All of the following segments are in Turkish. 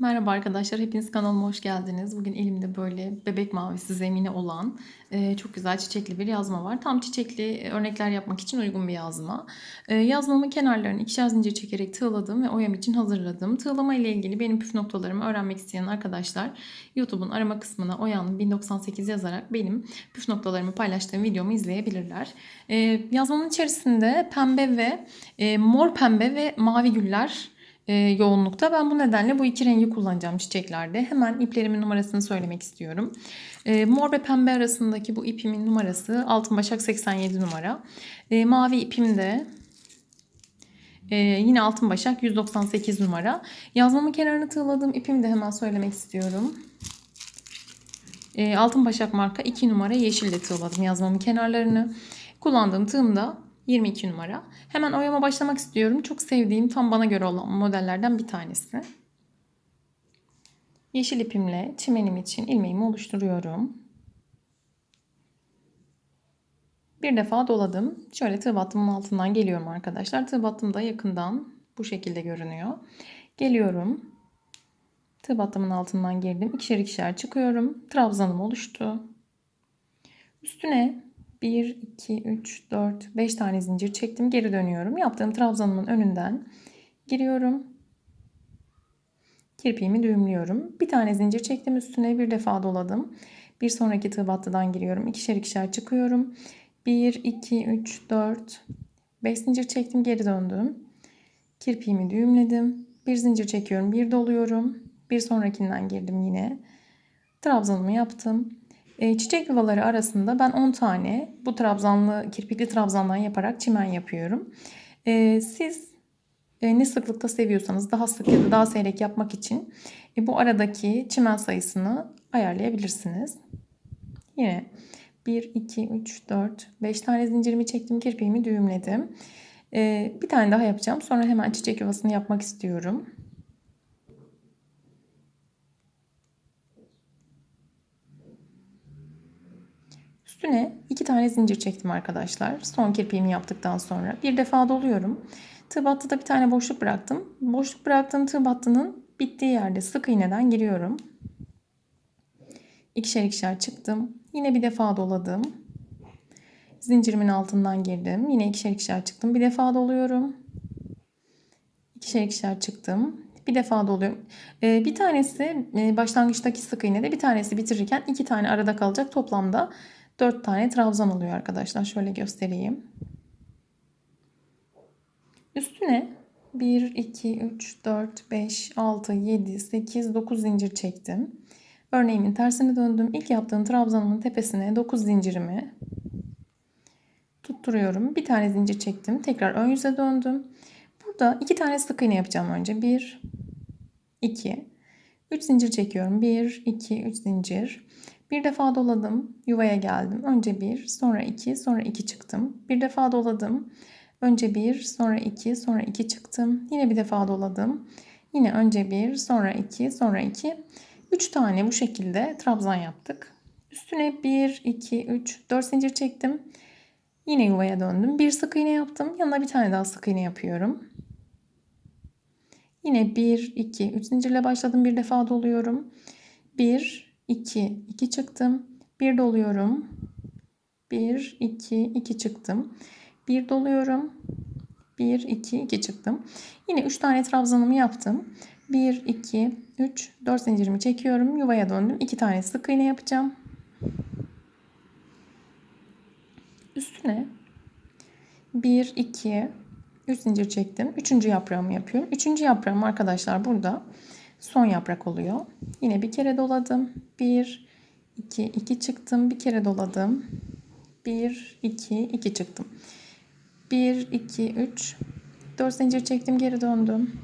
Merhaba arkadaşlar, hepiniz kanalıma hoş geldiniz. Bugün elimde böyle bebek mavisi zemini olan e, çok güzel çiçekli bir yazma var. Tam çiçekli örnekler yapmak için uygun bir yazma. E, yazmamın kenarlarını ikişer zincir çekerek tığladım ve oyam için hazırladım. Tığlama ile ilgili benim püf noktalarımı öğrenmek isteyen arkadaşlar YouTube'un arama kısmına oyanın 1098 yazarak benim püf noktalarımı paylaştığım videomu izleyebilirler. E, yazmamın içerisinde pembe ve e, mor pembe ve mavi güller e, yoğunlukta. Ben bu nedenle bu iki rengi kullanacağım çiçeklerde. Hemen iplerimin numarasını söylemek istiyorum. E, mor ve pembe arasındaki bu ipimin numarası Altın Başak 87 numara. E, mavi ipim de e, yine Altın Başak 198 numara. Yazmamın kenarını tığladığım ipimi de hemen söylemek istiyorum. E, Altın Başak marka 2 numara yeşille tığladım yazmamın kenarlarını. Kullandığım tığım da 22 numara. Hemen oyama başlamak istiyorum. Çok sevdiğim tam bana göre olan modellerden bir tanesi. Yeşil ipimle çimenim için ilmeğimi oluşturuyorum. Bir defa doladım. Şöyle tığ battımın altından geliyorum arkadaşlar. Tığ battım da yakından bu şekilde görünüyor. Geliyorum. Tığ battımın altından girdim. İkişer ikişer çıkıyorum. Trabzanım oluştu. Üstüne 1, 2, 3, 4, 5 tane zincir çektim. Geri dönüyorum. Yaptığım trabzanımın önünden giriyorum. Kirpiğimi düğümlüyorum. Bir tane zincir çektim üstüne bir defa doladım. Bir sonraki tığ battıdan giriyorum. İkişer ikişer çıkıyorum. 1, 2, 3, 4, 5 zincir çektim. Geri döndüm. Kirpiğimi düğümledim. Bir zincir çekiyorum. Bir doluyorum. Bir sonrakinden girdim yine. Trabzanımı yaptım. E, çiçek yuvaları arasında ben 10 tane bu trabzanlı kirpikli trabzandan yaparak çimen yapıyorum. E, siz e, ne sıklıkta seviyorsanız daha sık ya da daha seyrek yapmak için bu aradaki çimen sayısını ayarlayabilirsiniz. Yine 1, 2, 3, 4, 5 tane zincirimi çektim. Kirpiğimi düğümledim. Bir tane daha yapacağım. Sonra hemen çiçek yuvasını yapmak istiyorum. Üstüne iki tane zincir çektim arkadaşlar. Son kirpiğimi yaptıktan sonra bir defa doluyorum. Tığ battıda bir tane boşluk bıraktım. Boşluk bıraktığım tığ battının bittiği yerde sık iğneden giriyorum. İkişer ikişer çıktım. Yine bir defa doladım. Zincirimin altından girdim. Yine ikişer ikişer çıktım. Bir defa doluyorum. İkişer ikişer çıktım. Bir defa doluyorum. Ee, bir tanesi e, başlangıçtaki sık iğnede bir tanesi bitirirken iki tane arada kalacak. Toplamda 4 tane trabzan oluyor arkadaşlar. Şöyle göstereyim. Üstüne 1, 2, 3, 4, 5, 6, 7, 8, 9 zincir çektim. Örneğimin tersine döndüm. İlk yaptığım trabzanımın tepesine 9 zincirimi tutturuyorum. Bir tane zincir çektim. Tekrar ön yüze döndüm. Burada iki tane sık iğne yapacağım önce. 1, 2, 3 zincir çekiyorum. 1, 2, 3 zincir. Bir defa doladım, yuvaya geldim. Önce bir, sonra iki, sonra iki çıktım. Bir defa doladım. Önce bir, sonra iki, sonra iki çıktım. Yine bir defa doladım. Yine önce bir, sonra iki, sonra iki. Üç tane bu şekilde trabzan yaptık. Üstüne bir, iki, üç, dört zincir çektim. Yine yuvaya döndüm. Bir sık iğne yaptım. Yanına bir tane daha sık iğne yapıyorum. Yine bir, iki, üç zincirle başladım. Bir defa doluyorum. Bir, 2, 2 çıktım. 1 doluyorum. 1, 2, 2 çıktım. 1 doluyorum. 1, 2, 2 çıktım. Yine 3 tane trabzanımı yaptım. 1, 2, 3, 4 zincirimi çekiyorum. Yuvaya döndüm. 2 tane sık iğne yapacağım. Üstüne 1, 2, 3 zincir çektim. Üçüncü yaprağımı yapıyorum. Üçüncü yaprağım arkadaşlar burada son yaprak oluyor. Yine bir kere doladım. 1, 2, 2 çıktım. Bir kere doladım. 1, 2, 2 çıktım. 1, 2, 3, 4 zincir çektim. Geri döndüm.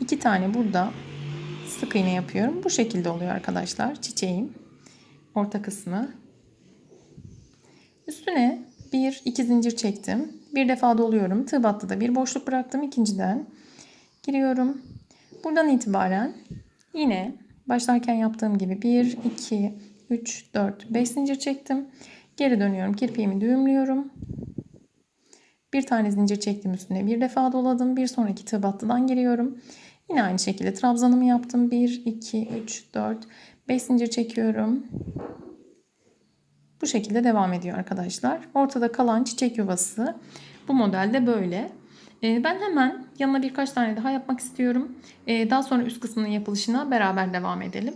2 tane burada sık iğne yapıyorum. Bu şekilde oluyor arkadaşlar. Çiçeğin orta kısmı. Üstüne 1, 2 zincir çektim. Bir defa doluyorum. Tığ battıda bir boşluk bıraktım. ikinciden giriyorum. Buradan itibaren yine başlarken yaptığım gibi 1, 2, 3, 4, 5 zincir çektim. Geri dönüyorum. Kirpiğimi düğümlüyorum. Bir tane zincir çektim üstüne. Bir defa doladım. Bir sonraki tığ battıdan giriyorum. Yine aynı şekilde trabzanımı yaptım. 1, 2, 3, 4, 5 zincir çekiyorum. Bu şekilde devam ediyor arkadaşlar. Ortada kalan çiçek yuvası bu modelde böyle. Ee, ben hemen yanına birkaç tane daha yapmak istiyorum. Ee, daha sonra üst kısmının yapılışına beraber devam edelim.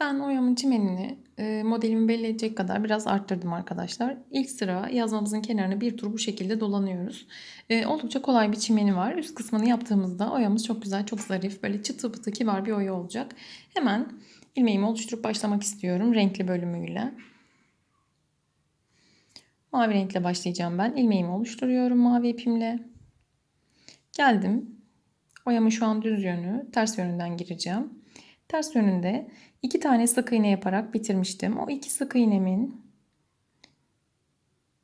Ben oyamın çimenini e, modelimi belli edecek kadar biraz arttırdım arkadaşlar. İlk sıra yazmamızın kenarına bir tur bu şekilde dolanıyoruz. E, oldukça kolay bir çimeni var. Üst kısmını yaptığımızda oyamız çok güzel, çok zarif, böyle çıtı pıtı kibar bir oya olacak. Hemen ilmeğimi oluşturup başlamak istiyorum renkli bölümüyle. Mavi renkle başlayacağım ben. İlmeğimi oluşturuyorum mavi ipimle. Geldim. Oyamın şu an düz yönü, ters yönünden gireceğim. Ters yönünde iki tane sık iğne yaparak bitirmiştim. O iki sık iğnemin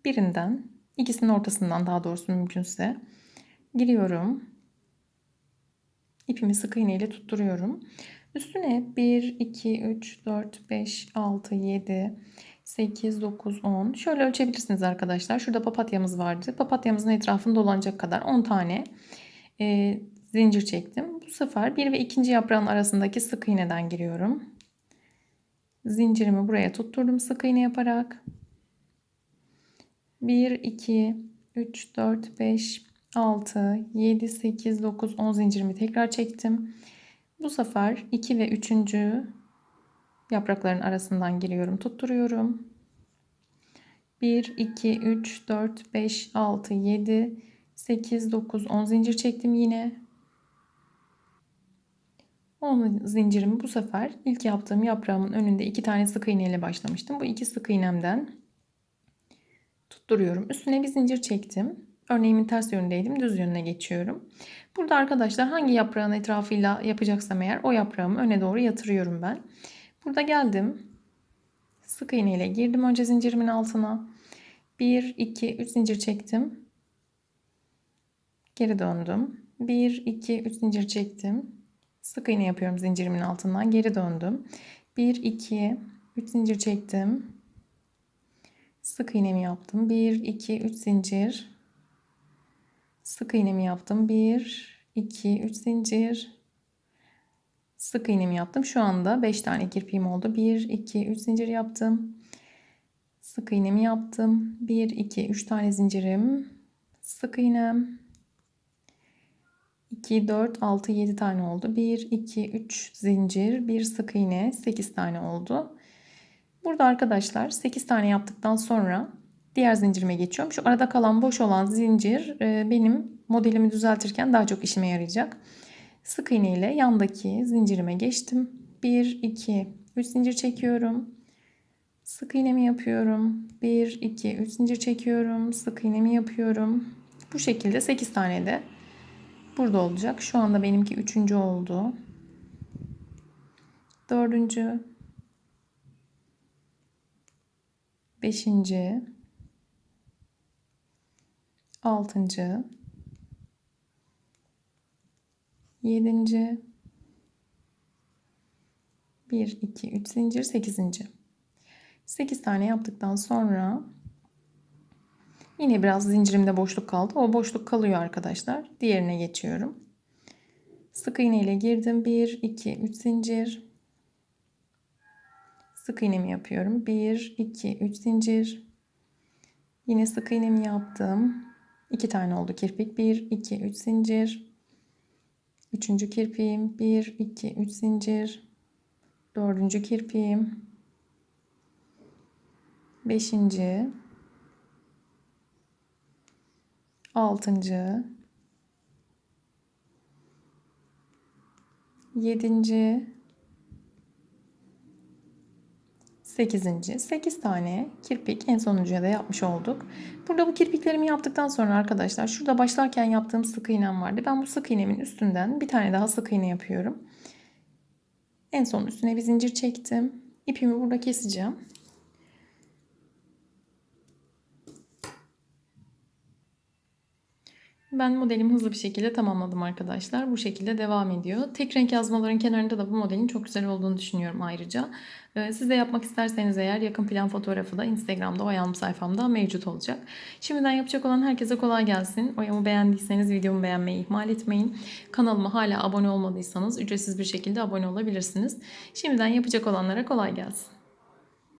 birinden, ikisinin ortasından daha doğrusu mümkünse giriyorum. İpimi sık iğne ile tutturuyorum. Üstüne 1, 2, 3, 4, 5, 6, 7, 8, 9, 10. Şöyle ölçebilirsiniz arkadaşlar. Şurada papatyamız vardı. Papatyamızın etrafında dolanacak kadar 10 tane e, zincir çektim. Bu sefer bir ve ikinci yaprağın arasındaki sık iğneden giriyorum. Zincirimi buraya tutturdum sık iğne yaparak. 1, 2, 3, 4, 5, 6, 7, 8, 9, 10 zincirimi tekrar çektim. Bu sefer 2 ve 3. yaprakların arasından giriyorum, tutturuyorum. 1, 2, 3, 4, 5, 6, 7, 8, 9, 10 zincir çektim yine. 10 zincirimi bu sefer ilk yaptığım yaprağımın önünde iki tane sık iğne ile başlamıştım. Bu iki sık iğnemden tutturuyorum. Üstüne bir zincir çektim. Örneğimin ters yönündeydim. Düz yönüne geçiyorum. Burada arkadaşlar hangi yaprağın etrafıyla yapacaksam eğer o yaprağımı öne doğru yatırıyorum ben. Burada geldim. Sık iğne ile girdim önce zincirimin altına. 1, 2, 3 zincir çektim. Geri döndüm. 1, 2, 3 zincir çektim. Sık iğne yapıyorum zincirimin altından. Geri döndüm. 1, 2, 3 zincir çektim. Sık iğnemi yaptım. 1, 2, 3 zincir. Sık iğnemi yaptım. 1, 2, 3 zincir. Sık iğnemi yaptım. Şu anda 5 tane kirpiğim oldu. 1, 2, 3 zincir yaptım. Sık iğnemi yaptım. 1, 2, 3 tane zincirim. Sık iğnem. 2, 4, 6, 7 tane oldu. 1, 2, 3 zincir, 1 sık iğne, 8 tane oldu. Burada arkadaşlar 8 tane yaptıktan sonra diğer zincirime geçiyorum. Şu arada kalan boş olan zincir e, benim modelimi düzeltirken daha çok işime yarayacak. Sık iğne ile yandaki zincirime geçtim. 1, 2, 3 zincir çekiyorum. Sık iğnemi yapıyorum. 1, 2, 3 zincir çekiyorum. Sık iğnemi yapıyorum. Bu şekilde 8 tane de burada olacak. Şu anda benimki üçüncü oldu. Dördüncü. Beşinci. Altıncı. Yedinci. Bir, iki, üç zincir. Sekizinci. Sekiz tane yaptıktan sonra Yine biraz zincirimde boşluk kaldı. O boşluk kalıyor arkadaşlar. Diğerine geçiyorum. Sık iğne ile girdim. 1, 2, 3 zincir. Sık iğnemi yapıyorum. 1, 2, 3 zincir. Yine sık iğnemi yaptım. 2 tane oldu kirpik. 1, 2, 3 zincir. Üçüncü kirpiğim. 1, 2, 3 zincir. Dördüncü kirpiğim. Beşinci. altıncı, yedinci, sekizinci, sekiz tane kirpik en sonuncuya da yapmış olduk. Burada bu kirpiklerimi yaptıktan sonra arkadaşlar şurada başlarken yaptığım sık iğnem vardı. Ben bu sık iğnemin üstünden bir tane daha sık iğne yapıyorum. En son üstüne bir zincir çektim. İpimi burada keseceğim. Ben modelimi hızlı bir şekilde tamamladım arkadaşlar. Bu şekilde devam ediyor. Tek renk yazmaların kenarında da bu modelin çok güzel olduğunu düşünüyorum ayrıca. Ee, Siz de yapmak isterseniz eğer yakın plan fotoğrafı da Instagram'da Oyalım sayfamda mevcut olacak. Şimdiden yapacak olan herkese kolay gelsin. Oyamı beğendiyseniz videomu beğenmeyi ihmal etmeyin. Kanalıma hala abone olmadıysanız ücretsiz bir şekilde abone olabilirsiniz. Şimdiden yapacak olanlara kolay gelsin.